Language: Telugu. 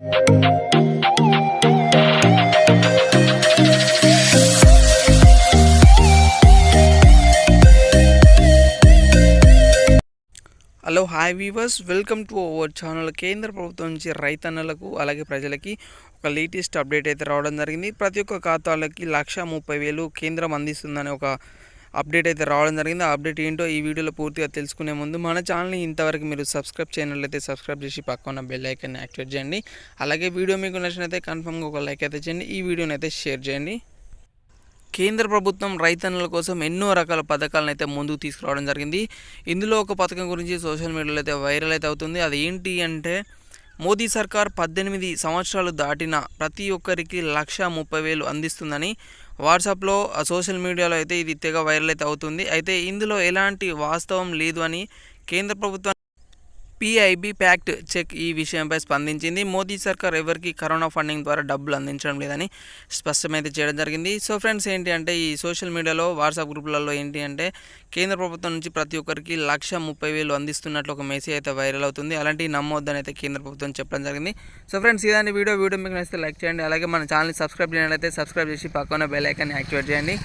Hello hi viewers welcome to our channel కేంద్ర ప్రభుత్వం నుంచి రైతన్నలకు అలాగే ప్రజలకి ఒక లేటెస్ట్ అప్డేట్ అయితే రావడం జరిగింది. ప్రతి ఒక్క ఖాతాలకి లక్ష ముప్పై వేలు కేంద్రం అందిస్తుందనే ఒక అప్డేట్ అయితే రావడం జరిగింది. ఆ అప్డేట్ ఏంటో ఈ వీడియోలో పూర్తిగా తెలుసుకునే ముందు మన ఛానల్ని ఇంతవరకు మీరు సబ్స్క్రైబ్ చేయనట్లయితే సబ్స్క్రైబ్ చేసి పక్కన బెల్ ఐకాన్ని యాక్టివేట్ చేయండి. అలాగే వీడియో మీకు నచ్చినైతే కన్ఫర్మ్గా ఒక లైక్ అయితే చేయండి. ఈ వీడియోని అయితే షేర్ చేయండి. కేంద్ర ప్రభుత్వం రైతన్నుల కోసం ఎన్నో రకాల పథకాలను అయితే ముందుకు తీసుకురావడం జరిగింది. ఇందులో ఒక పథకం గురించి సోషల్ మీడియాలో అయితే వైరల్ అయితే అవుతుంది. అది ఏంటి అంటే మోదీ సర్కార్ పద్దెనిమిది సంవత్సరాలు దాటిన ప్రతి ఒక్కరికి లక్ష ముప్పై వేలు అందిస్తుందని వాట్సాప్లో సోషల్ మీడియాలో అయితే ఇది తెగ వైరల్ అయితే అవుతుంది. అయితే ఇందులో ఎలాంటి వాస్తవం లేదు అని కేంద్ర ప్రభుత్వం పిఐబి ప్యాక్ట్ చెక్ ఈ విషయంపై స్పందించింది. మోదీ సర్కార్ ఎవరికి కరోనా ఫండింగ్ ద్వారా డబ్బులు అందించడం లేదని స్పష్టమైతే చేయడం జరిగింది. సో ఫ్రెండ్స్ ఏంటి అంటే ఈ సోషల్ మీడియాలో వాట్సాప్ గ్రూపులలో ఏంటి అంటే కేంద్ర ప్రభుత్వం నుంచి ప్రతి ఒక్కరికి లక్ష ముప్పై వేలు అందిస్తున్నట్లు ఒక మెసేజ్ అయితే వైరల్ అవుతుంది. అలాంటివి నమ్మొద్దని అయితే కేంద్ర ప్రభుత్వం చెప్పడం జరిగింది. సో ఫ్రెండ్స్ ఇదాన్ని వీడియో వీడియో మీకు నచ్చితే లైక్ చేయండి. అలాగే మన ఛానల్ని సబ్స్క్రైబ్ చేయాలైతే సబ్స్క్రైబ్ చేసి పక్కన బెల్ ఐకాన్ని యాక్టివేట్ చేయండి.